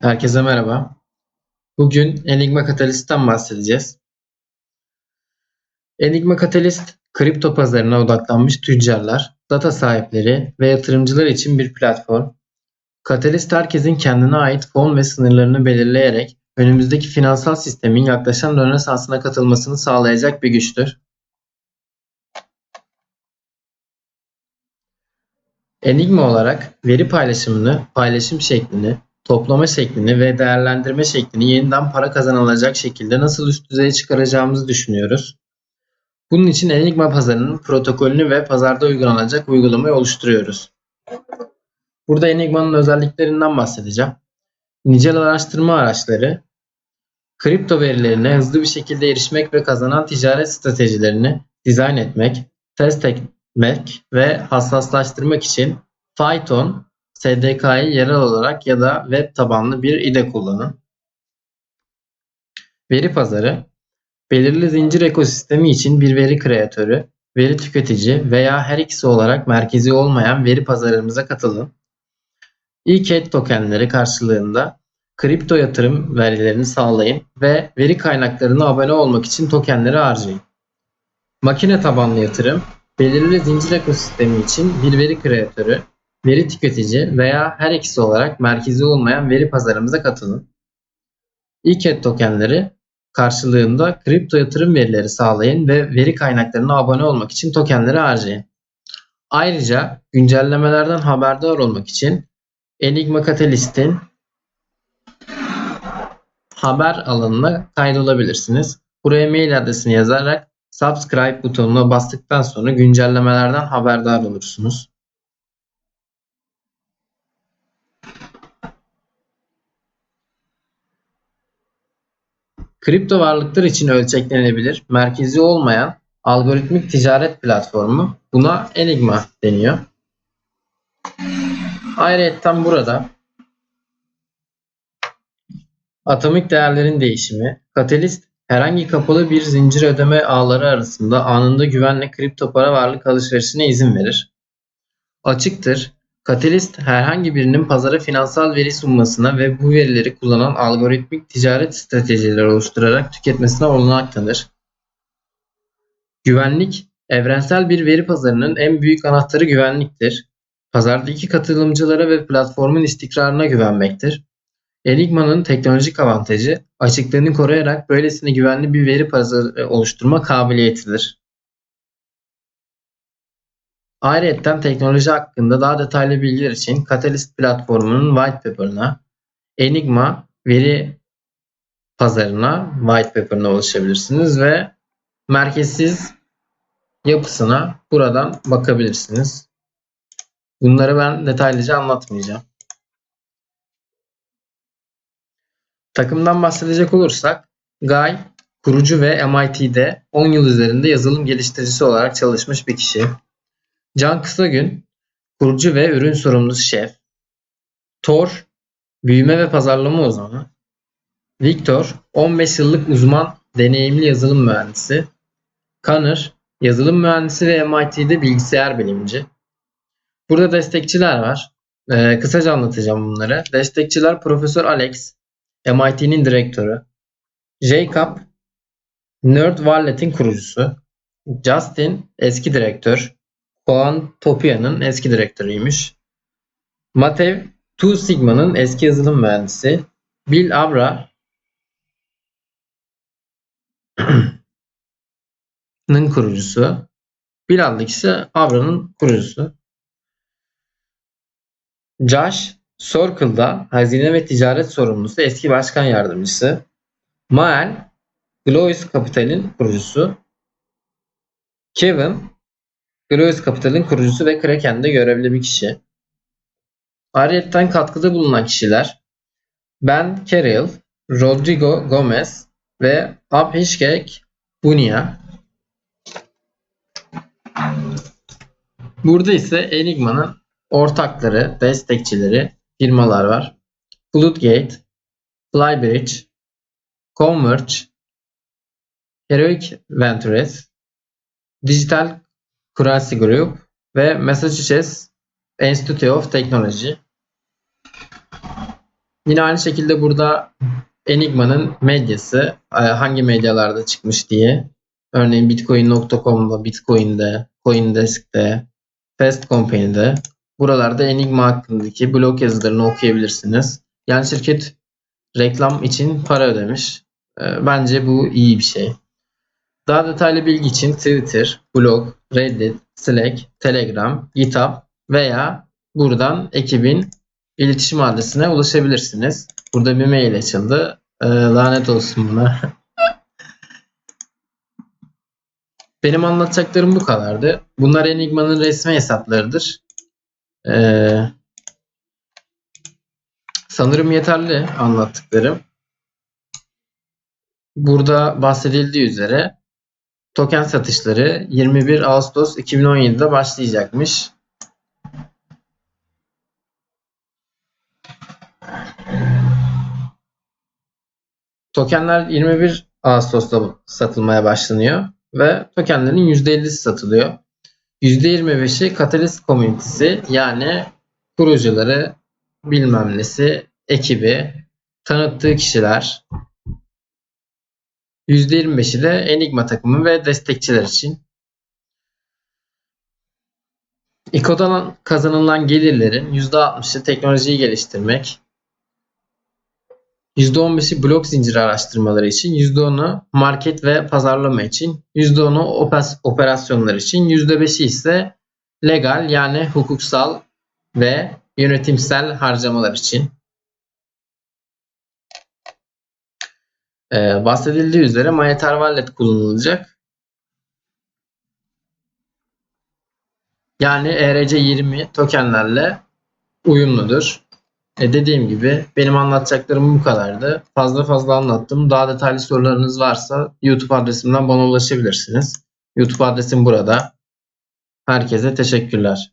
Herkese merhaba. Bugün Enigma Catalyst'ten bahsedeceğiz. Enigma Catalyst, kripto pazarına odaklanmış tüccarlar, data sahipleri ve yatırımcılar için bir platform. Catalyst herkesin kendine ait fon ve sınırlarını belirleyerek önümüzdeki finansal sistemin yaklaşan rönesansına katılmasını sağlayacak bir güçtür. Enigma olarak veri paylaşımını, paylaşım şeklini, toplama şeklini ve değerlendirme şeklini yeniden para kazanılacak şekilde nasıl üst düzeye çıkaracağımızı düşünüyoruz. Bunun için Enigma pazarının protokolünü ve pazarda uygulanacak uygulamayı oluşturuyoruz. Burada Enigma'nın özelliklerinden bahsedeceğim. Nicel araştırma araçları, kripto verilerine hızlı bir şekilde erişmek ve kazanan ticaret stratejilerini dizayn etmek, test etmek ve hassaslaştırmak için Python, SDK'yı yerel olarak ya da web tabanlı bir IDE kullanın. Veri pazarı, belirli zincir ekosistemi için bir veri kreatörü, veri tüketici veya her ikisi olarak merkezi olmayan veri pazarımıza katılın. ECAT tokenleri karşılığında kripto yatırım verilerini sağlayın ve veri kaynaklarına abone olmak için tokenleri harcayın. Makine tabanlı yatırım, belirli zincir ekosistemi için bir veri kreatörü, veri tüketici veya her ikisi olarak merkezi olmayan veri pazarımıza katılın. ECAT tokenleri karşılığında kripto yatırım verileri sağlayın ve veri kaynaklarına abone olmak için tokenleri harcayın. Ayrıca güncellemelerden haberdar olmak için Enigma Catalyst'in haber alanına kaydolabilirsiniz. Buraya mail adresini yazarak subscribe butonuna bastıktan sonra güncellemelerden haberdar olursunuz. Kripto varlıklar için ölçeklenebilir, merkezi olmayan algoritmik ticaret platformu buna Enigma deniyor. Ayrıca burada atomik değerlerin değişimi, katalist herhangi kapalı bir zincir ödeme ağları arasında anında güvenle kripto para varlık alışverişine izin verir. Açıktır, Katalist herhangi birinin pazara finansal veri sunmasına ve bu verileri kullanan algoritmik ticaret stratejileri oluşturarak tüketmesine olanak tanır. Güvenlik, evrensel bir veri pazarının en büyük anahtarı güvenliktir. Pazardaki katılımcılara ve platformun istikrarına güvenmektir. Enigma'nın teknolojik avantajı açıklığını koruyarak böylesine güvenli bir veri pazarı oluşturma kabiliyetidir. Ayrıca teknoloji hakkında daha detaylı bilgiler için Catalyst platformunun white paper'ına, Enigma veri pazarına white paper'ına ulaşabilirsiniz ve merkezsiz yapısına buradan bakabilirsiniz. Bunları ben detaylıca anlatmayacağım. Takımdan bahsedecek olursak Guy kurucu ve MIT'de 10 yıl üzerinde yazılım geliştiricisi olarak çalışmış bir kişi. Can Kısagün, kurucu ve ürün sorumlusu şef. Thor, büyüme ve pazarlama uzmanı. Victor, 15 yıllık uzman deneyimli yazılım mühendisi. Connor, yazılım mühendisi ve MIT'de bilgisayar bilimci. Burada destekçiler var. Ee, kısaca anlatacağım bunları. Destekçiler Profesör Alex, MIT'nin direktörü. Jacob, Nerd Wallet'in kurucusu. Justin, eski direktör. Juan Topia'nın eski direktörüymüş. Matev Two Sigma'nın eski yazılım mühendisi. Bill Abra Abra'nın kurucusu. Bill adlı kişi Abra'nın kurucusu. Josh Circle'da hazine ve ticaret sorumlusu eski başkan yardımcısı. Mael Glois Capital'in kurucusu. Kevin Graves Capital'in kurucusu ve Kraken'de görevli bir kişi. Ayrıca katkıda bulunan kişiler Ben Carroll, Rodrigo Gomez ve Abhishek Bunia. Burada ise Enigma'nın ortakları, destekçileri, firmalar var. Floodgate, Flybridge, Converge, Heroic Ventures, Digital Currency Group ve Massachusetts Institute of Technology. Yine aynı şekilde burada Enigma'nın medyası e, hangi medyalarda çıkmış diye. Örneğin Bitcoin.com'da, Bitcoin'de, Coindesk'te, Fast Company'de. Buralarda Enigma hakkındaki blog yazılarını okuyabilirsiniz. Yani şirket reklam için para ödemiş. E, Bence bu iyi bir şey. Daha detaylı bilgi için Twitter, blog, Reddit, Slack, Telegram, GitHub veya buradan ekibin iletişim adresine ulaşabilirsiniz. Burada bir mail açıldı. Ee, lanet olsun buna. Benim anlatacaklarım bu kadardı. Bunlar Enigma'nın resmi hesaplarıdır. Ee, sanırım yeterli anlattıklarım. Burada bahsedildiği üzere token satışları 21 Ağustos 2017'de başlayacakmış. Tokenler 21 Ağustos'ta satılmaya başlanıyor ve tokenlerin %50'si satılıyor. %25'i Catalyst Community'si yani kurucuları, bilmem nesi, ekibi, tanıttığı kişiler. %25'i de Enigma takımı ve destekçiler için. İKO'dan kazanılan gelirlerin %60'ı teknolojiyi geliştirmek, %15'i blok zinciri araştırmaları için, %10'u market ve pazarlama için, %10'u operasyonlar için, %5'i ise legal yani hukuksal ve yönetimsel harcamalar için. Ee, bahsedildiği üzere Mayeter Wallet kullanılacak. Yani ERC20 tokenlerle uyumludur. E dediğim gibi benim anlatacaklarım bu kadardı. Fazla fazla anlattım. Daha detaylı sorularınız varsa YouTube adresimden bana ulaşabilirsiniz. YouTube adresim burada. Herkese teşekkürler.